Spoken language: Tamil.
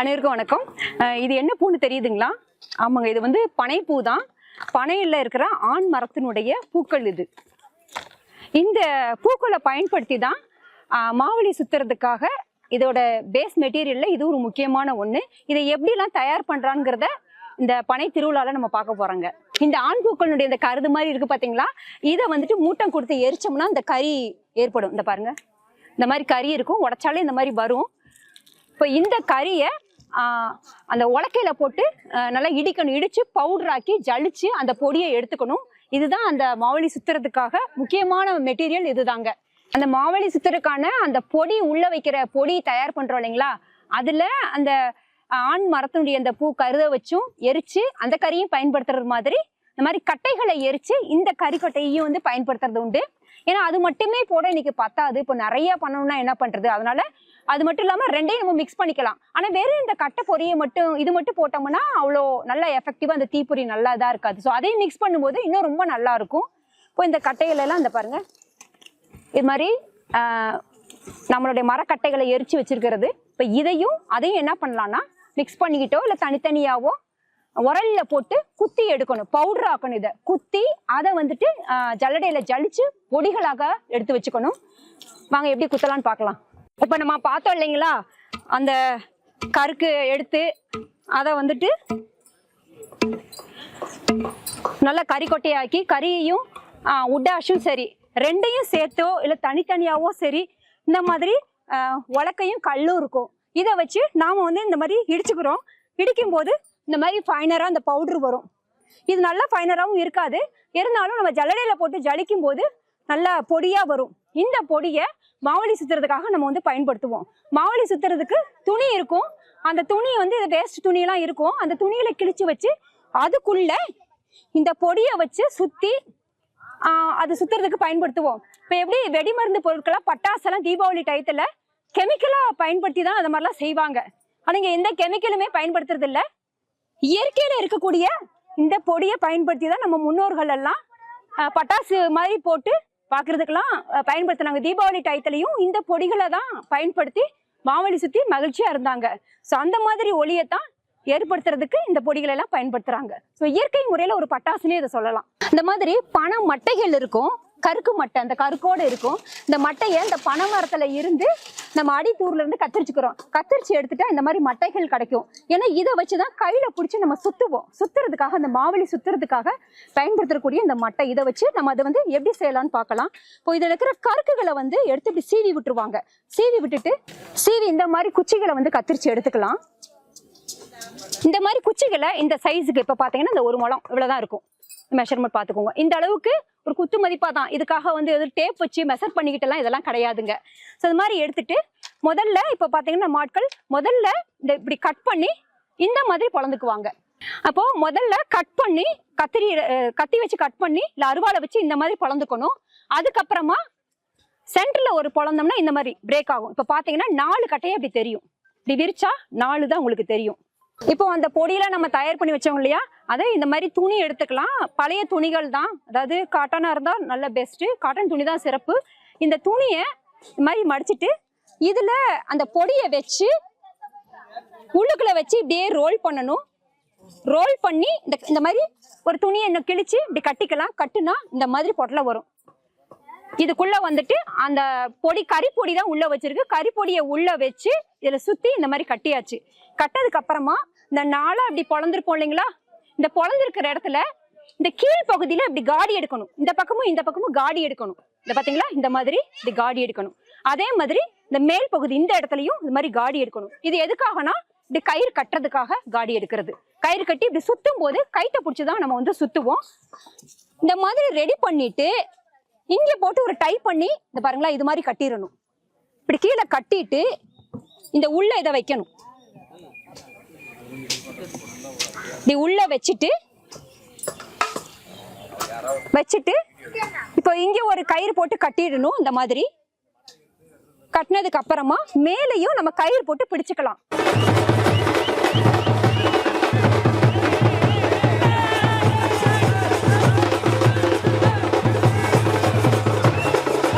அனைவருக்கும் வணக்கம். இது என்ன பூன்னு தெரியுதுங்களா? ஆமாங்க இது வந்து பனைப்பூ தான். பனையில் இருக்கிற ஆண் மரத்தினுடைய பூக்கள் இது. இந்த பூக்களை பயன்படுத்தி தான் மாவழி சுத்துறதுக்காக இதோட பேஸ் மெட்டீரியலில் இது ஒரு முக்கியமான ஒன்று இதை எப்படிலாம் தயார் பண்ணுறாங்கிறத இந்த பனை திருவிழாவில் நம்ம பார்க்க போகிறோங்க இந்த ஆண் பூக்களுடைய இந்த கருது மாதிரி இருக்குது பார்த்தீங்களா இதை வந்துட்டு மூட்டம் கொடுத்து எரிச்சோம்னா இந்த கறி ஏற்படும். இந்த பாருங்க. இந்த மாதிரி கறி இருக்கும். உடச்சாலே இந்த மாதிரி வரும். இப்போ இந்த கறியை அந்த உலக்கையில் போட்டு நல்லா இடிக்கணும். இடித்து பவுடராக்கி ஜலித்து ஜலிச்சு அந்த பொடியை எடுத்துக்கணும். இதுதான் அந்த மாவழி சுத்துறதுக்காக முக்கியமான மெட்டீரியல் இதுதாங்க. அந்த மாவழி சுத்துறதுக்கான அந்த பொடி உள்ளே வைக்கிற பொடி தயார் பண்ணுறோம் இல்லைங்களா? அதில் அந்த ஆண் மரத்தினுடைய அந்த பூ கருதை வச்சும் எரித்து அந்த கறியும் பயன்படுத்துறது மாதிரி இந்த மாதிரி கட்டைகளை எரித்து இந்த கறிக்கட்டையும் வந்து பயன்படுத்துறது உண்டு. ஏன்னா அது மட்டுமே போட இன்னைக்கு பத்தாது. இப்போ நிறைய பண்ணணும்னா என்ன பண்ணுறது அதனால அது மட்டும் இல்லாமல் ரெண்டையும் நம்ம மிக்ஸ் பண்ணிக்கலாம். ஆனால் வெறும் இந்த கட்டை பொரியை மட்டும் இது மட்டும் போட்டோம்னா அவ்வளோ நல்லா எஃபெக்டிவாக அந்த தீப்பொறி நல்லா தான் இருக்காது. ஸோ அதையும் மிக்ஸ் பண்ணும்போது இன்னும் ரொம்ப நல்லா இருக்கும். இப்போ இந்த கட்டைகளெல்லாம் இந்த பாருங்கள் இது மாதிரி நம்மளுடைய மரக்கட்டைகளை எரிச்சு வச்சிருக்கிறது. இப்போ இதையும் அதையும் என்ன பண்ணலான்னா மிக்ஸ் பண்ணிக்கிட்டோ இல்லை தனித்தனியாவோ உரல்ல போட்டு குத்தி எடுக்கணும். பவுடர் ஆக்கணும் இதை. குத்தி அதை வந்துட்டு ஜல்லடையில் ஜலிச்சு பொடிகளாக எடுத்து வச்சுக்கணும். வாங்க எப்படி குத்தலான்னு பார்க்கலாம். இப்போ நம்ம பார்த்தோம் இல்லைங்களா? அந்த கருக்கு எடுத்து அதை வந்துட்டு நல்லா கறி கொட்டையாக்கி கறியையும் உட்டாஷும் சரி ரெண்டையும் சேர்த்தோ இல்லை தனித்தனியாவோ சரி இந்த மாதிரி உலக்கையும் கல்லும் இருக்கும். இதை வச்சு நாம் வந்து இந்த மாதிரி இடிச்சுக்கிறோம். இடிக்கும்போது இந்த மாதிரி ஃபைனராக அந்த பவுடர் வரும். இது நல்லா ஃபைனராகவும் இருக்காது. இருந்தாலும் நம்ம ஜல்லடையில் போட்டு ஜலிக்கும் போது நல்லா பொடியாக வரும். இந்த பொடியை மாவலி சுத்துறதுக்காக நம்ம வந்து பயன்படுத்துவோம். மாவலி சுத்துறதுக்கு துணி இருக்கும். அந்த துணி வந்து வேஸ்ட் துணியெல்லாம் இருக்கும். அந்த துணியில கிழிச்சு வச்சு அதுக்குள்ள இந்த பொடியை வச்சு சுத்தி அது சுத்துறதுக்கு பயன்படுத்துவோம். இப்போ எப்படி வெடிமருந்து பொருட்களாக பட்டாசெல்லாம் தீபாவளி டயத்துல கெமிக்கலா பயன்படுத்தி தான் அது மாதிரிலாம் செய்வாங்க. ஆனா இங்க எந்த கெமிக்கலுமே பயன்படுத்துறது இல்ல. இயற்கையில இருக்கக்கூடிய இந்த பொடியை பயன்படுத்தி தான் நம்ம முன்னோர்கள் எல்லாம் பட்டாசு மாதிரி போட்டு பார்க்கறதுக்கெல்லாம் பயன்படுத்தினாங்க. தீபாவளி டயத்துலையும் இந்த பொடிகளை தான் பயன்படுத்தி மாவழி சுற்றி மகிழ்ச்சியாக இருந்தாங்க. ஸோ அந்த மாதிரி ஒளியை தான் ஏற்படுத்துறதுக்கு இந்த பொடிகளை எல்லாம் பயன்படுத்துறாங்க. ஸோ இயற்கை முறையில ஒரு பட்டாசுனே இதை சொல்லலாம். இந்த மாதிரி பண மட்டைகள் இருக்கும். கருக்கு மட்டை அந்த கருக்கோடு இருக்கும். இந்த மட்டையை இந்த பனை மரத்துல இருந்து நம்ம அடித்தூர்ல இருந்து கத்திரிச்சுக்கிறோம். கத்திரிச்சு எடுத்துட்டா இந்த மாதிரி மட்டைகள் கிடைக்கும். ஏன்னா இதை வச்சுதான் கையில பிடிச்சி நம்ம சுத்துவோம். சுத்துறதுக்காக அந்த மாவெளி சுத்துறதுக்காக பயன்படுத்தக்கூடிய இந்த மட்டை. இதை வச்சு நம்ம அதை வந்து எப்படி செய்யலாம்னு பார்க்கலாம். இப்போ இதில் இருக்கிற கருக்குகளை வந்து எடுத்து இப்படி சீவி விட்டுருவாங்க. சீவி விட்டுட்டு சீவி இந்த மாதிரி குச்சிகளை வந்து கத்திரிச்சு எடுத்துக்கலாம். இந்த மாதிரி குச்சிகளை இந்த சைஸுக்கு இப்போ பார்த்தீங்கன்னா இந்த ஒரு முளம் இவ்வளோதான் இருக்கும். மெஷர்மெண்ட் பார்த்துக்கோங்க இந்த அளவுக்கு ஒரு குத்து மதிப்பாக தான். இதுக்காக வந்து எதுவும் டேப் வச்சு மெஷர் பண்ணிக்கிட்டலாம் இதெல்லாம் கிடையாதுங்க. ஸோ இது மாதிரி எடுத்துட்டு முதல்ல இப்போ பார்த்தீங்கன்னா மாட்கள் முதல்ல இந்த இப்படி கட் பண்ணி இந்த மாதிரி பொழந்துக்குவாங்க அப்போ முதல்ல கட் பண்ணி கத்திரி கத்தி வச்சு கட் பண்ணி இல்லை அருவாளை வச்சு இந்த மாதிரி பொழந்துக்கணும் அதுக்கப்புறமா சென்டரில் ஒரு பொழந்தோம்னா இந்த மாதிரி பிரேக் ஆகும். இப்போ பார்த்தீங்கன்னா நாலு கட்டையே அப்படி தெரியும். இப்படி விரிச்சா நாலு தான் உங்களுக்கு தெரியும். இப்போ அந்த பொடியில நம்ம தயார் பண்ணி வச்சோம் இல்லையா? அதை இந்த மாதிரி துணி எடுத்துக்கலாம். பழைய துணிகள் தான். அதாவது காட்டனாக இருந்தால் நல்ல பெஸ்ட்டு காட்டன் துணி தான் சிறப்பு. இந்த துணியை இந்த மாதிரி மடிச்சிட்டு இதில் அந்த பொடியை வச்சு உள்ளுக்குள்ள வச்சு இப்படியே ரோல் பண்ணணும். ரோல் பண்ணி இந்த இந்த மாதிரி ஒரு துணியை இன்னும் கிழிச்சு இப்படி கட்டிக்கலாம். கட்டுனா இந்த மாதிரி பொட்டலை வரும். இதுக்குள்ள வந்துட்டு அந்த பொடி கறிப்பொடி தான் உள்ள வச்சிருக்கு. கறிப்பொடியை உள்ள வச்சு இதுல சுத்தி இந்த மாதிரி கட்டியாச்சு. கட்டதுக்கு அப்புறமா இந்த நாளா அப்படி பொழந்திருப்போம் இல்லைங்களா? இந்த பொழந்திருக்கிற இடத்துல இந்த கீழ் பகுதியில இப்படி காடி எடுக்கணும். இந்த பக்கமும் இந்த பக்கமும் காடி எடுக்கணும். இந்த பாத்தீங்களா? இந்த மாதிரி இப்படி காடி எடுக்கணும். அதே மாதிரி இந்த மேல் பகுதி இந்த இடத்துலயும் இந்த மாதிரி காடி எடுக்கணும். இது எதுக்காகனா? இப்படி கயிறு கட்டுறதுக்காக காடி எடுக்கிறது. கயிறு கட்டி இப்படி சுத்தும் போது கைத்தை பிடிச்சி தான் நம்ம வந்து சுத்துவோம். இந்த மாதிரி ரெடி பண்ணிட்டு இங்கே போட்டு ஒரு டை பண்ணி இந்த பாருங்களா இது மாதிரி கட்டிடணும். இப்படி கீழே கட்டிட்டு இந்த உள்ள இதை வைக்கணும். இப்படி உள்ள வச்சுட்டு வச்சுட்டு இப்போ இங்கே ஒரு கயிறு போட்டு கட்டிடணும் இந்த மாதிரி. கட்டினதுக்கு அப்புறமா மேலேயும் நம்ம கயிறு போட்டு பிடிச்சுக்கலாம்.